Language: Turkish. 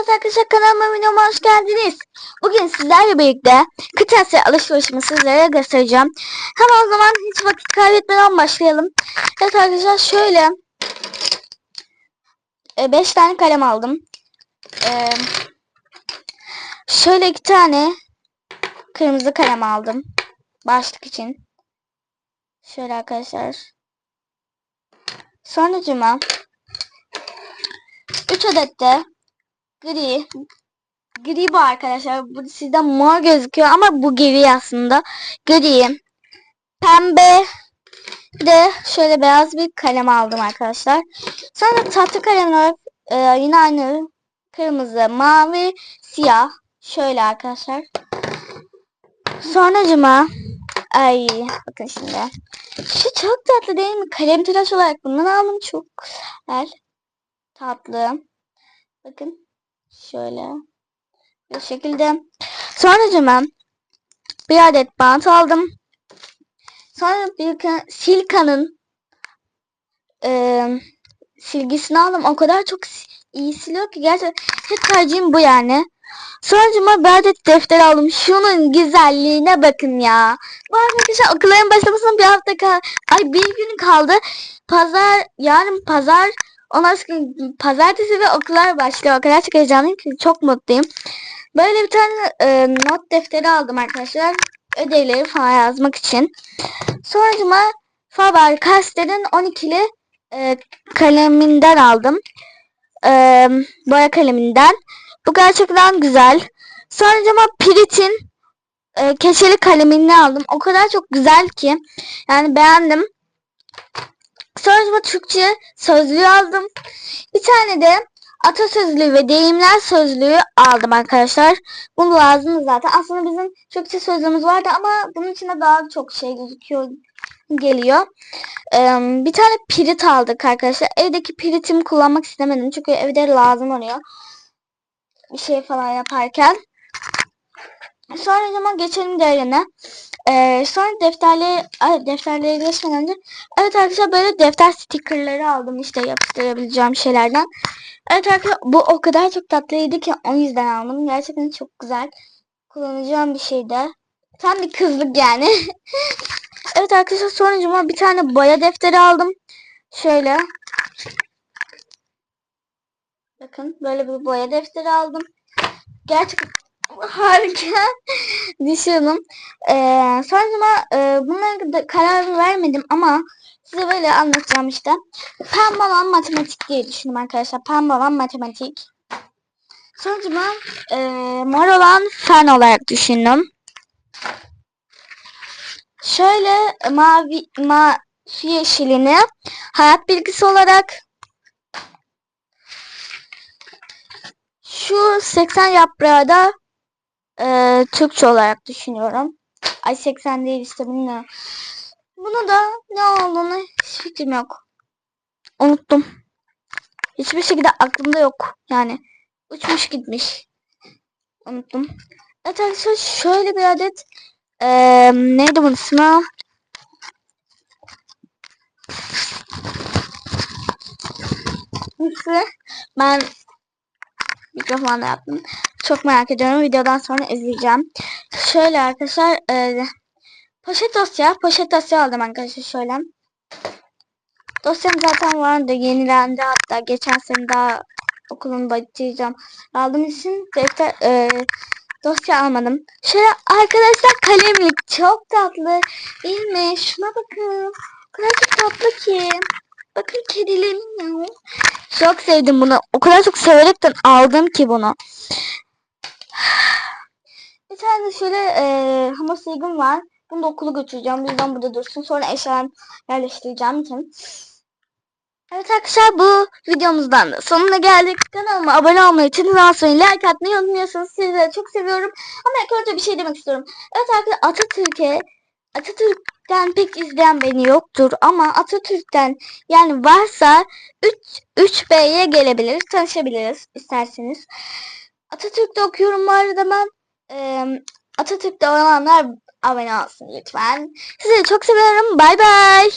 Evet arkadaşlar kanalıma videoma hoş geldiniz. Bugün sizlerle birlikte kırtasiye alışverişimi sizlere göstereceğim. Hemen o zaman hiç vakit kaybetmeden başlayalım. Evet arkadaşlar şöyle 5 tane kalem aldım. Ee, şöyle iki tane kırmızı kalem aldım. Başlık için. Şöyle arkadaşlar. Sonracıma 3 adet de gri gri bu arkadaşlar. Bu sizde mor gözüküyor ama bu gri aslında. Gri. Pembe de şöyle beyaz bir kalem aldım arkadaşlar. Sonra tatlı kalemler e, yine aynı kırmızı, mavi, siyah. Şöyle arkadaşlar. Sonracıma ay bakın şimdi. Şu çok tatlı değil mi? Kalem tıraş olarak bundan aldım. Çok güzel. Tatlı. Bakın. Şöyle. Bu şekilde. Sonracıma bir adet bant aldım. Sonra bir ka- Silka'nın e, silgisini aldım. O kadar çok iyi siliyor ki gerçekten hep tercihim bu yani. Sonracıma bir adet defter aldım. Şunun güzelliğine bakın ya. Bu arkadaşlar okulların başlamasına bir hafta kal Ay bir gün kaldı. Pazar yarın pazar Ondan sonra pazartesi ve okullar başlıyor. O kadar çok heyecanlıyım ki çok mutluyum. Böyle bir tane e, not defteri aldım arkadaşlar. Ödevleri falan yazmak için. Sonracıma Faber Castell'in 12'li e, kaleminden aldım. E, boya kaleminden. Bu gerçekten güzel. Sonracıma Pirit'in e, keçeli kalemini aldım. O kadar çok güzel ki. Yani beğendim. Sonracıma Türkçe sözlüğü aldım. Bir tane de atasözlüğü ve deyimler sözlüğü aldım arkadaşlar. Bunu lazım zaten. Aslında bizim Türkçe sözlüğümüz vardı ama bunun içinde daha çok şey gözüküyor geliyor. Ee, bir tane pirit aldık arkadaşlar. Evdeki piritimi kullanmak istemedim. Çünkü evde lazım oluyor. Bir şey falan yaparken. Sonra zaman geçelim diğerine. Ee, sonra defterleri, defterleri geçmeden evet arkadaşlar böyle defter stikerleri aldım işte yapıştırabileceğim şeylerden. Evet arkadaşlar bu o kadar çok tatlıydı ki o yüzden aldım. Gerçekten çok güzel. Kullanacağım bir şeydi. Tam bir kızlık yani. evet arkadaşlar sonucuma bir tane boya defteri aldım. Şöyle. Bakın böyle bir boya defteri aldım. Gerçekten harika düşündüm. Ee, sonra e, bunlara da karar vermedim ama size böyle anlatacağım işte. Pembe olan matematik diye düşündüm arkadaşlar. Pembe olan matematik. Sonra e, mor olan fen olarak düşündüm. Şöyle mavi mavi yeşilini hayat bilgisi olarak şu 80 yaprağı da e, Türkçe olarak düşünüyorum. Ay 80 değil işte bilmiyorum. Bunu da ne olduğunu hiç fikrim yok. Unuttum. Hiçbir şekilde aklımda yok. Yani uçmuş gitmiş. Unuttum. Evet arkadaşlar şöyle bir adet e, neydi bunun ismi? Ben mikrofonla yaptım. Çok merak ediyorum. Videodan sonra izleyeceğim. Şöyle arkadaşlar e, poşet dosya. Poşet dosya aldım arkadaşlar şöyle. Dosyam zaten vardı. Yenilendi hatta. Geçen sene daha okulun başlayacağım. Aldığım için defter, e, dosya almadım. Şöyle arkadaşlar kalemlik. Çok tatlı. Değil mi? Şuna bakın. O kadar çok tatlı ki. Bakın kedilerim ya. Çok sevdim bunu. O kadar çok severekten aldım ki bunu. Bir tane de şöyle e, hamur silgim var. Bunu da okula götüreceğim. Bu yüzden burada dursun. Sonra eşyalarımı yerleştireceğim için. Evet arkadaşlar bu videomuzdan da sonuna geldik. Kanalıma abone olmayı, çizgi basmayı, like atmayı unutmuyorsunuz. Sizleri çok seviyorum. Ama ilk önce bir şey demek istiyorum. Evet arkadaşlar Atatürk'e Atatürk'ten pek izleyen beni yoktur ama Atatürk'ten yani varsa 3 3B'ye gelebiliriz, tanışabiliriz isterseniz. Atatürk'te okuyorum bu arada ben. Ee, Atatürk'te olanlar abone olsun lütfen. Sizi çok seviyorum. Bay bay.